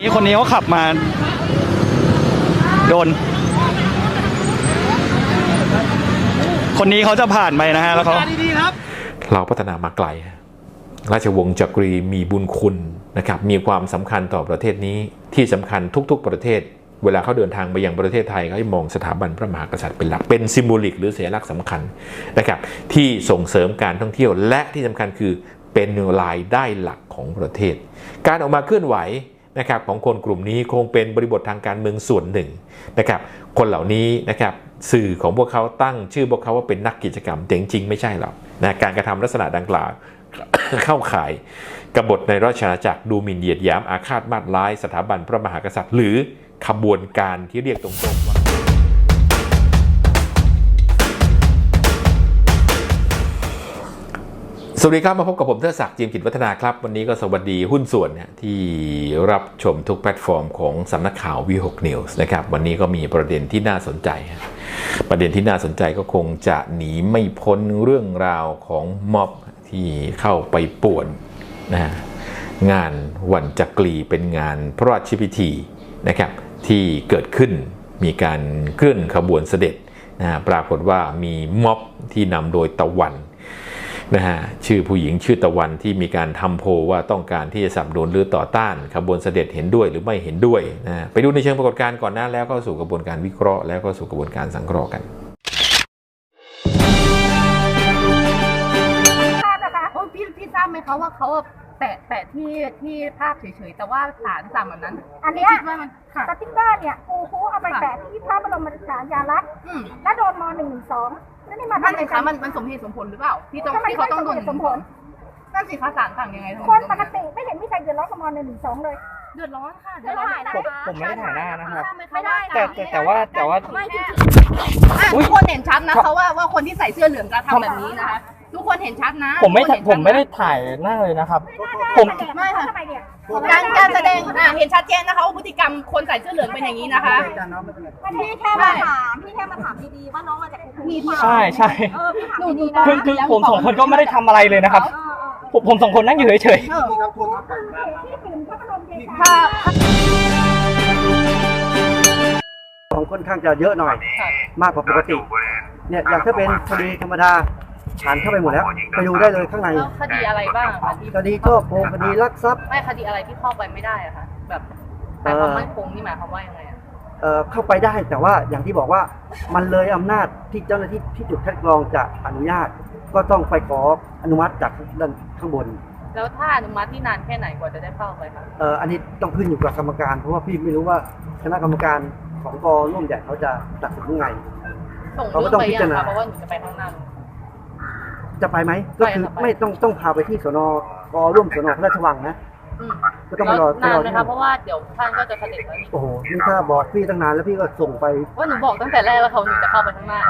นี่คนนี้เขาขับมา โดน คนนี้เขาจะผ่านไปนะฮะแล้วเขาเราพัฒนามาไกลฮะราชวงศ์จักรีมีบุญคุณนะครับ มีความสำคัญต่อประเทศนี้ที่สำคัญทุก ๆ ประเทศ เวลาเขาเดินทางไปยังประเทศไทยเขาให้มองสถาบันพระมหากษัตริย์เป็นหลัก เป็นซิมโบลิกหรือสัญลักษณ์สำคัญนะครับ ที่ส่งเสริมการท่องเที่ยวและที่สำคัญคือเป็นรายได้หลักของประเทศ การออกมาเคลื่อนไหว นะครับของคนกลุ่มนี้คงเป็นบริบททางการเมืองส่วนหนึ่งนะครับคนเหล่านี้นะครับสื่อของพวกเขาตั้งชื่อพวกเขาว่าเป็นนักกิจกรรมแต่จริงๆไม่ใช่หรอกนะการกระทำลักษณะดังกล่าวเข้าข่ายกบฏในราชอาณาจักรดูหมิ่นเหยียดหยามอาฆาตมาดร้ายสถาบันพระมหากษัตริย์ หรือขบวนการที่เรียกตรงๆว่า สวัสดีครับ มาพบกับผมเทอศักดิ์จิมกิจวัฒนาครับ วันนี้ก็สวัสดีหุ้นส่วนเนี่ยที่รับชมทุกแพลตฟอร์มของสำนักข่าววีหกนิวส์นะครับ วันนี้ก็มีประเด็นที่น่าสนใจ ประเด็นที่น่าสนใจก็คงจะหนีไม่พ้นเรื่องราวของม็อบที่เข้าไปป่วนนะงานวันจักรีเป็นงานพระราชพิธีนะครับที่เกิดขึ้นมีการเคลื่อนขบวนเสด็จนะฮะปรากฏว่ามีม็อบที่นำโดยตะวัน นะฮะชื่อผู้หญิงชื่อตะวันที่มีการทำโพลว่าต้องการที่จะสนับสนุนหรือต่อต้านขบวนเสด็จเห็นด้วยหรือไม่เห็นด้วยนะฮะไปดูในเชิงปรากฏการณ์ก่อนหน้าแล้วก็สู่กระบวนการวิเคราะห์แล้วก็สู่กระบวนการสังเคราะห์กันทราบนะคะโอ้พี่พี่ทราบไหมคะว่าเขาอะแปะแปะที่ที่ภาพเฉยๆแต่ว่าศาลสั่งแบบนั้น อันเนี้ยคิดว่ามันค่ะสติ๊กเกอร์เนี่ยครูครูเอาไปแปะที่พระบรมฉายาลักษณ์อืมแล้วโดนมหนึ่งสอง แล้วนี่มานั่นทำสิอะไรกัคะนมันมันสมเหตุสมผลหรือเปล่าที่ต้องทำไมที่เขาต้องโดนไม่สมเหตุสมผลนั่นสิคะศาลสั่งยังไงทำไมคนต้องปกติไม่เห็นมีใครเดือดร้อนกับมหนึ่งหนึ่งสองเลยเดือดร้อนค่ะเดือดร้อนผมผมไม่ได้ถ่ายหน้านะครับ ไม่ได้แต่แต่แต่ว่าแต่ว่าไม่จริงๆทุกคนเห็นชัดนะเขาว่าว่าคนที่ใส่เสื้อเหลืองจะทำแบบนี้นะคะ ทุกคนเห็นชัดนะผมไม่ทุกคนเห็นผมไม่ได้ชันะถ่ายหน้าเลยนะครับ ผมไม่ค่ะทำไมเนี่ยการการแสดงอะเห็นชัดเจนนะคะว่าพฤติกรรมคนใส่เสื้อเหลืองเป็นอย่างนี้นะคะ พี่แค่มาถามพี่แค่มาถามดีๆว่าน้องมาจากครูใช่ใช่เออพี่ถามดีๆนะคือคือผมสองคนก็ไม่ได้ทำอะไรเลยนะครับผมผมสองคนนั่งอยู่เฉยเออที่ถึงพระบรมเดชถ้าของค่อนข้างจะเยอะหน่อย มากกว่าปกติ เนี่ยอย่างถ้าเป็นคดีธรรมดา ผ่านเข้าไปหมดแล้ว ไปดูได้เลยข้างในแล้วคดีอะไรบ้างอะคะที่คดีช่อโกงคดีลักทรัพย์ ไม่คดีอะไรที่เข้าไปไม่ได้อะคะแบบแต่ความมั่นคงนี่หมายความว่ายังไงอะเอ่อเข้าไปได้แต่ว่าอย่างที่บอกว่ามันเลยอำนาจที่เจ้าหน้าที่ที่จุดคัดกรองจะอนุญาต ก็ต้องไปขออนุมัติจากด้านข้างบนแล้วถ้าอนุมัติที่นานแค่ไหนกว่าจะได้เข้าไปคะเอ่ออันนี้ต้องขึ้นอยู่กับกรรมการ เพราะว่าพี่ไม่รู้ว่าคณะกรรมการของกอร่วมใหญ่เขาจะตัดสินยังไง ส่งเขาก็เรื่องต้องไปพิยัจางรณาคะเพราะว่าหนูจะไปข้างหน้า จะไปไหมก็คือไปครับไป ไม่ต้องต้องพาไปที่สนกอร่วมสนพระราชวังนะ อืมก็ต้องไปรอแล้วนานไหมไปรอที่คะเพราะว่าเดี๋ยวท่านก็จะเสด็จแล้วนี่โอ้โหนี่ถ้าบอกพี่ตั้งนานแล้วพี่ก็ส่งไปว่าหนูบอกตั้งแต่แรกว่าเขาหนูจะเข้าไปข้างหน้า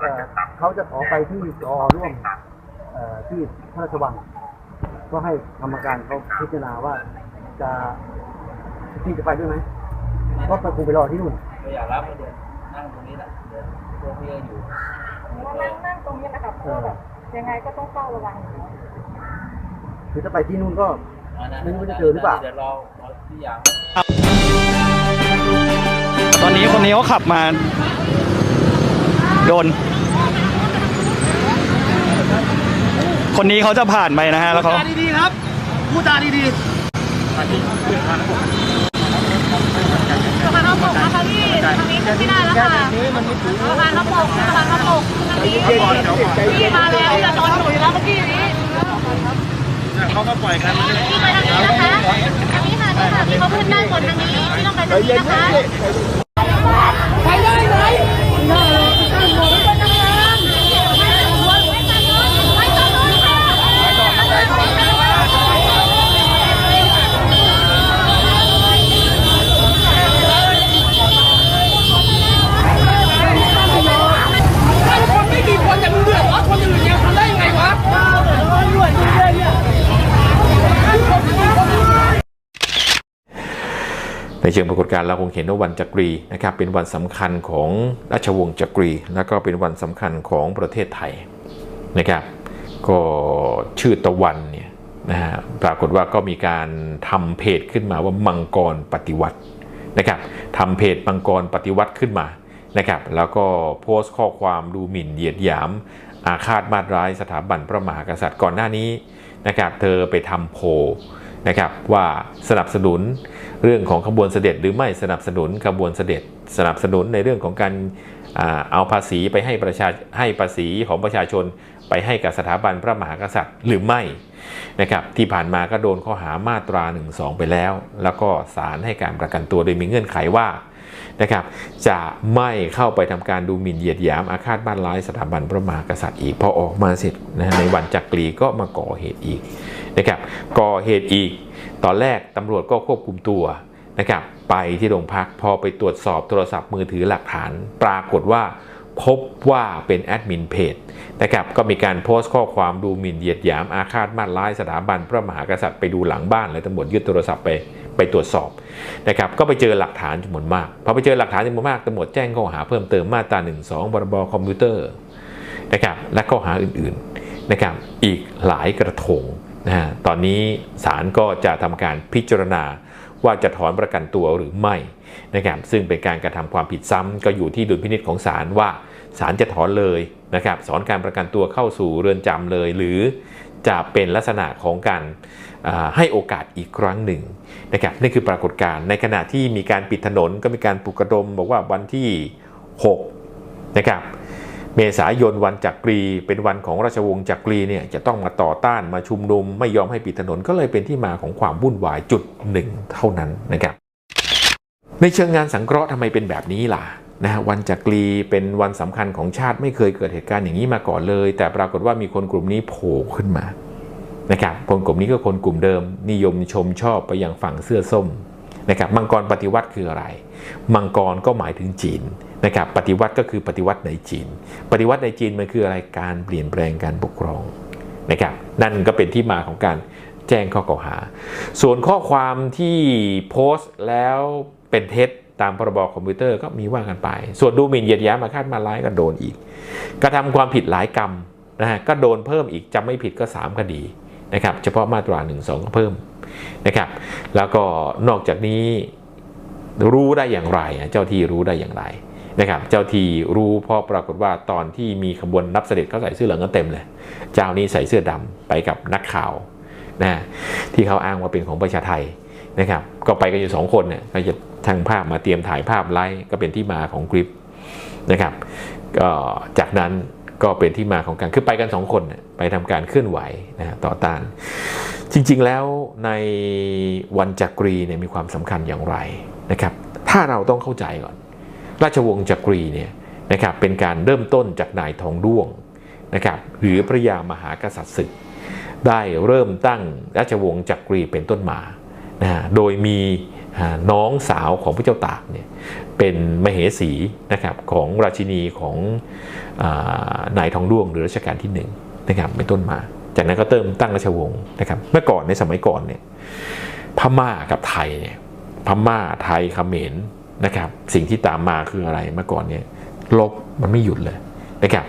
เอ่อเขาจะขอไปที่กอร่วมเอ่อที่พระราชวัง ก็ให้กรรมการเขาพิจารณาว่าจะพี่จะไปด้วยไหมก็ไปคงไปรอที่นู่นนั่งนั่ งตรงนี้นะครับเพื่อแบบยังไงก็ต้องเฝ้าระวังอยู่แล้วคือถ้าไปที่นู่นก็ ไม่รู้จะเจอหรือเปล่าตอนนี้คนนี้เขาขับมา โดน คนนี้เขาจะผ่านไปนะฮะแล้วเขา ดีๆครับพูดจาดีสะพานข้าวปกนะคะพี่ ทางนี้ขึ้นไม่ได้แล้วค่ะสะพานข้าวปกสะพานข้าวปกทางนี้พี่มาแล้วจะชนหนูอยู่แล้วเมื่อกี้นี้เขาก็ปล่อยกันพี่ไปทางนี้นะคะทางนี้ค่ะนี่ค่ะพี่เขาขึ้นด้านบนทางนี้พี่ต้องไปทางนี้นะคะ คนไม่กี่คนแต่มึงเดือดร้อนคนอื่นยังทำได้ยังไงวะ ในเชิงปรากฏการณ์เราคงเห็นว่าวันจักรีนะครับเป็นวันสำคัญของราชวงศ์จักรี แล้วก็เป็นวันสำคัญของประเทศไทยนะครับ ก็ชื่อตะวันเนี่ยนะฮะปรากฏว่าก็มีการทำเพจขึ้นมาว่ามังกรปฏิวัตินะครับทำเพจมังกรปฏิวัติขึ้นมานะครับแล้วก็โพสต์ข้อความดูหมิ่นเหยียดหยาม อาฆาตมาตร้ายสถาบันพระมหากษัตริย์ก่อนหน้านี้นะครับเธอไปทำโพนะครับว่าสนับสนุน เรื่องของขบวนเสด็จหรือไม่สนับสนุนขบวนเสด็จสนับสนุนในเรื่องของการเอาภาษีไปให้ประชาให้ภาษีของประชาชนไปให้กับสถาบันพระมหากษัตริย์หรือไม่นะครับที่ผ่านมาก็โดนข้อหามาตรา1นึไปแล้ว แล้วก็ศาลให้การประกันตัวโดยมีเงื่อนไขว่านะครับจะไม่เข้าไปทำการดูหมิ่นเหยียดหยามอาฆาตบ้านร้ายสถาบันพระมหากษัตริย์อีกพอออกมาเสร็จนะในวันจักรีก็มาก่อเหตุอีกนะครับก่อเหตุอีก ตอนแรกตำรวจก็ควบคุมตัวนะครับไปที่โรงพักพอไปตรวจสอบโทรศัพท์มือถือหลักฐาน ปรากฏว่าพบว่าเป็นแอดมินเพจนะครับก็มีการโพสต์ข้อความดูหมิ่นเหยียดหยามอาฆาตมาตร้ายสถาบันพระมหากษัตริย์ไปดูหลังบ้านเลยตำรวจยึดโทรศัพท์ไปไปตรวจสอบนะครับก็ไปเจอหลักฐานจำนวนมากพอไปเจอหลักฐานจำนวนมากตำรวจแจ้งข้อหาเพิ่มเติมมาตรา1 2พรบคอมพิวเตอร์นะครับและข้อหาอื่นๆนะครับอีกหลายกระทง นะฮะตอนนี้ศาลก็จะทำการพิจารณาว่าจะถอนประกันตัวหรือไม่นะครับซึ่งเป็นการกระทำความผิดซ้ำก็อยู่ที่ดุลพินิจของศาลว่าศาลจะถอนเลยนะครับสอนการประกันตัวเข้าสู่เรือนจำเลย หรือจะเป็นลักษณะของการให้โอกาสอีกครั้งหนึ่งนะครับนี่คือปรากฏการณ์ในขณะที่มีการปิดถนนก็มีการปลุกระดมบอกว่าวันที่ 6 นะครับ เมษายนวันจักรี เป็นวันของราชวงศ์จักรีเนี่ยจะต้องมาต่อต้านมาชุมนุม ไม่ยอมให้ปิดถนนก็เลยเป็นที่มาของความวุ่นวายจุดหนึ่งเท่านั้นนะครับ ในเชิงงานสังเคราะห์ทำไมเป็นแบบนี้ล่ะนะฮะวันจักรีเป็นวันสำคัญของชาติไม่เคยเกิดเหตุการณ์อย่างนี้มาก่อนเลย แต่ปรากฏว่ามีคนกลุ่มนี้โผล่ขึ้นมานะครับคนกลุ่มนี้ก็คนกลุ่มเดิม นิยมชมชอบไปอยังฝั่งเสื้อส้มนะครับมังกรปฏิวัติคืออะไร มังกรก็หมายถึงจีนนะครับปฏิวัติก็คือปฏิวัติในจีน ปฏิวัติในจีนมันคืออะไรการเปลี่ยนแปลงการปกครองนะครับนั่นก็เป็นที่มาของการแจ้งข้อกล่าวหา ส่วนข้อความที่โพสต์แล้วเป็นเท็จตามพรบคอมพิวเตอร์ก็มีว่ากันไป ส่วนดูหมิ่นเหยียดหยามาฆาตมาร้ายก็โดนอีก กระทำความผิดหลายกรรมนะฮะก็โดนเพิ่มอีกจำไม่ผิดก็ 3 คดีนะครับเฉพาะมาตรา1นึก็เพิ่มนะครับแล้วก็นอกจากนี้ รู้ได้อย่างไร เจ้าที่รู้ได้อย่างไรนะครับ เจ้าที่รู้เพราะปรากฏว่าตอนที่มีขบวนรับเสด็จเขาใส่เสื้อเหลืองกันเต็มเลย เจ้านี้ใส่เสื้อดำไปกับนักข่าวนะที่เขาอ้างว่าเป็นของประชาไทยนะครับ ก็ไปกันอยู่สองคนเนี่ยก็จะทางภาพมาเตรียมถ่ายภาพไลฟ์ก็เป็นที่มาของคลิปนะครับก็จากนั้นก็เป็นที่มาของการคือไปกันสองคนเนี่ยไปทำการเคลื่อนไหวนะต่อต้าน จริงๆแล้วในวันจักรีเนี่ยมีความสำคัญอย่างไร นะครับถ้าเราต้องเข้าใจก่อน ราชวงศ์จักรีเนี่ยนะครับเป็นการเริ่มต้นจากนายทองด้วงนะครับหรือพระยามหากษัตริย์ศึก ได้เริ่มตั้งราชวงศ์จักรีเป็นต้นมานะฮะโดยมีน้องสาวของพระเจ้าตากเนี่ยเป็นมเหสีนะครับของราชินีของอนายทองด้วงหรือรัชกาลที่หนึ่งนะครับเป็นต้นมา จากนั้นก็เติมตั้งราชวงศ์นะครับเมื่อก่อนในสมัยก่อนเนี่ยพม่ากับไทยเนี่ย พม่าไทยเขมรนะครับ สิ่งที่ตามมาคืออะไรเมื่อก่อนเนี่ยลบมันไม่หยุดเลยนะครับ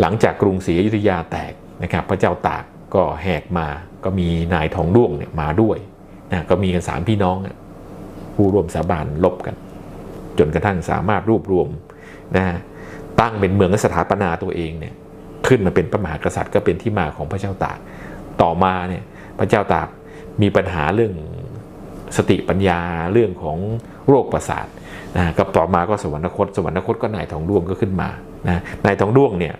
หลังจากกรุงศรีอยุธยาแตกนะครับ พระเจ้าตากก็แหกมาก็มีนายทองด้วงเนี่ยมาด้วยนะก็มีกันสามพี่น้องผู้ร่วมสาบานลบกัน จนกระทั่งสามารถรวบรวมนะฮะตั้งเป็นเมืองและสถาปนาตัวเองเนี่ยขึ้นมาเป็นพระมหากษัตริย์ก็เป็นที่มาของพระเจ้าตาก ต่อมาเนี่ยพระเจ้าตากมีปัญหาเรื่อง สติปัญญาเรื่องของโรคประสาทนะก็ต่อมาก็สวรรคต สวรรคตก็นายทองด้วงก็ขึ้นมานะนายทองด้วงเนี่ย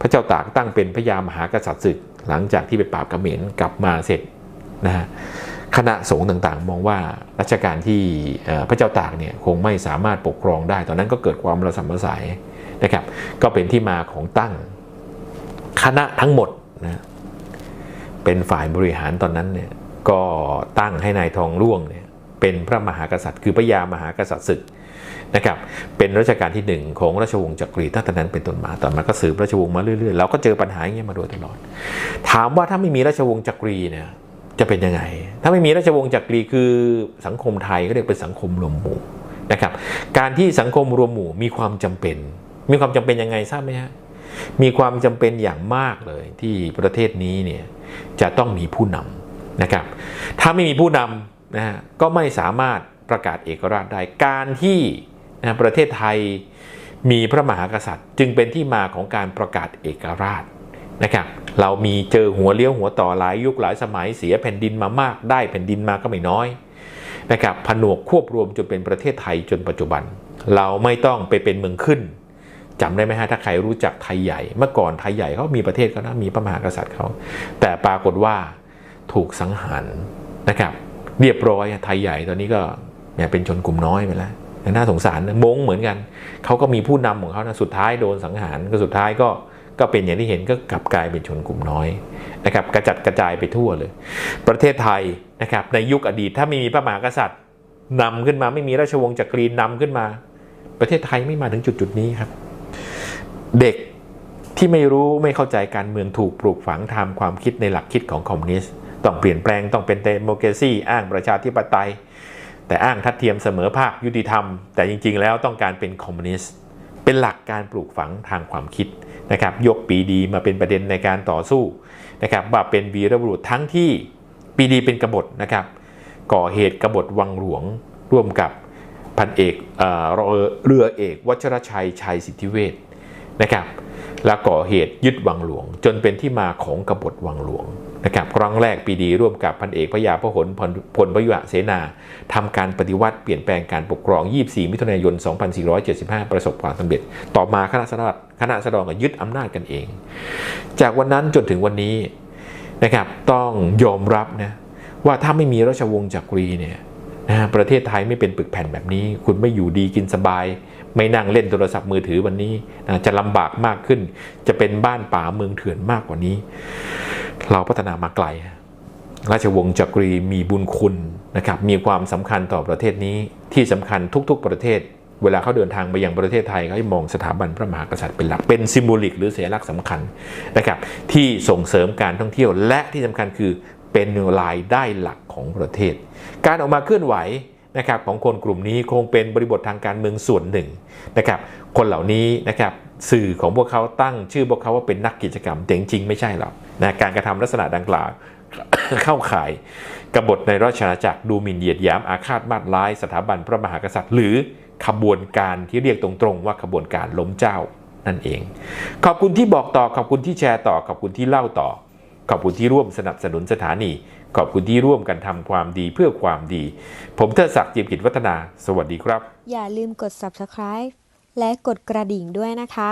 พระเจ้าตากตั้งเป็นพระยามหากษัตริย์ศึก หลังจากที่ไปปราบเขมรกลับมาเสร็จนะคณะสงฆ์ต่างๆ มองว่ารัชกาลที่พระเจ้าตากเนี่ยคงไม่สามารถปกครองได้ ตอนนั้นก็เกิดความระสำระสายนะครับ ก็เป็นที่มาของตั้งคณะทั้งหมดนะเป็นฝ่ายบริหารตอนนั้นเนี่ย ก็ตั้งให้นายทองร่วงเนี่ยเป็นพระมหากษัตริย์ คือพระยามหากษัตริย์ศึกนะครับเป็นรัชกาลที่หนึ่งของราชวงศ์จักรีตั้งแต่นั้นเป็นต้นมาต่อมาก็สืบราชวงศ์มาเรื่อยๆเราก็เจอปัญหาอย่างเงี้ยมาโดยตลอด ถามว่าถ้าไม่มีราชวงศ์จักรีเนี่ยจะเป็นยังไง ถ้าไม่มีราชวงศ์จักรีคือสังคมไทยก็เรียกเป็นสังคมรวมหมู่นะครับการที่สังคมรวมหมู่มีความจำเป็น มีความจำเป็นยังไงทราบไหมฮะมีความจำเป็นอย่างมากเลยที่ประเทศนี้เนี่ยจะต้องมีผู้น นะครับถ้าไม่มีผู้นำนะฮะก็ไม่สามารถประกาศเอกราชได้ การที่นะประเทศไทยมีพระมหากษัตริย์ จึงเป็นที่มาของการประกาศเอกราชนะครับเรามีเจอหัวเลี้ยวหัวต่อหลายยุคหลายสมัยเสียแผ่นดินมามาก ได้แผ่นดินมาก็ไม่น้อยนะครับผนวกควบรวมจนเป็นประเทศไทยจนปัจจุบัน เราไม่ต้องไปเป็นเมืองขึ้นจำได้ไหมฮะถ้าใครรู้จักไทยใหญ่ เมื่อก่อนไทยใหญ่เขามีประเทศเขานะมีพระมหากษัตริย์เขาแต่ปรากฏว่า ถูกสังหารนะครับเรียบร้อยไทยใหญ่ตอนนี้ก็เนี่ยเป็นชนกลุ่มน้อยไปแล้วน่าสงสารมงเหมือนกัน เขาก็มีผู้นำของเขานะสุดท้ายโดนสังหารก็สุดท้ายก็ก็เป็นอย่างที่เห็นก็กลับกลายเป็นชนกลุ่มน้อยนะครับกระจัดกระจายไปทั่วเลย ประเทศไทยนะครับในยุคอดีตถ้าไม่มีพระมหากษัตริย์นำขึ้นมาไม่มีราชวงศ์จักรีนำขึ้นมา ประเทศไทยไม่มาถึงจุดจุดนี้ครับ เด็กที่ไม่รู้ไม่เข้าใจการเมืองถูกปลูกฝังทำความคิดในหลักคิดของคอมมิวนิสต์ ต้องเปลี่ยนแปลงต้องเป็นเดโมครซีอ้างประชาธิปไตย แต่อ้างทัดเทียมเสมอภาคยุติธรรม แต่จริง ๆ แล้วต้องการเป็นคอมมิวนิสต์เป็นหลักการปลูกฝังทางความคิดนะครับยกปีดีมาเป็นประเด็นในการต่อสู้นะครับว่าเป็นวีรบุรุษทั้งที่ปีดีเป็นกบฏนะครับก่อเหตุกบฏวังหลวงร่วมกับพันเอกเอ่อเรือเอก วัชรชัยชัยสิทธิเวชนะครับและก่อเหตุยึดวังหลวง จนเป็นที่มาของกบฏวังหลวง นะครับครั้งแรกปีดีร่วมกับพันเอกพระยาพหลพลพลพยุหเสนาทำการปฏิวัติเปลี่ยนแปลงการปกครอง 24 มิถุนายน 2475 ประสบความสำเร็จ ต่อมาคณะสดรคณะสดรก็ยึดอำนาจกันเอง จากวันนั้นจนถึงวันนี้นะครับต้องยอมรับนะว่าถ้าไม่มีราชวงศ์จักรีเนี่ยนะฮะประเทศไทยไม่เป็นปึกแผ่นแบบนี้ คุณไม่อยู่ดีกินสบาย ไม่นั่งเล่นโทรศัพท์มือถือวันนี้นะจะลำบากมากขึ้น จะเป็นบ้านป่าเมืองเถื่อนมากกว่านี้ เราพัฒนามาไกล ราชวงศ์จักรีมีบุญคุณนะครับ มีความสำคัญต่อประเทศนี้ที่สำคัญทุก ๆ ประเทศ เวลาเขาเดินทางไปยังประเทศไทยเขาให้มองสถาบันพระมหากษัตริย์เป็นหลัก เป็นซิมโบลิกหรือสัญลักษณ์สำคัญนะครับ ที่ส่งเสริมการท่องเที่ยวและที่สำคัญคือเป็นรายได้หลักของประเทศ การออกมาเคลื่อนไหว นะครับของคนกลุ่มนี้คงเป็นบริบททางการเมืองส่วนหนึ่งนะครับคนเหล่านี้นะครับสื่อของพวกเขาตั้งชื่อพวกเขาว่าเป็นนักกิจกรรมแต่จริงๆไม่ใช่หรอกนะการกระทำลักษณะดังกล่าวเข้าข่ายกบฏในราชอาณาจักรดูหมิ่นเหยียดหยามอาฆาตมาดร้าย สถาบันพระมหากษัตริย์ หรือขบวนการที่เรียกตรงๆ ว่าขบวนการล้มเจ้านั่นเอง ขอบคุณที่บอกต่อขอบคุณที่แชร์ต่อขอบคุณที่เล่าต่อ ขอบคุณที่ร่วมสนับสนุนสถานี ขอบคุณที่ร่วมกันทำความดีเพื่อความดี ผมเทิดศักดิ์จิมกิจวัฒนา สวัสดีครับ อย่าลืมกด subscribe และกดกระดิ่งด้วยนะคะ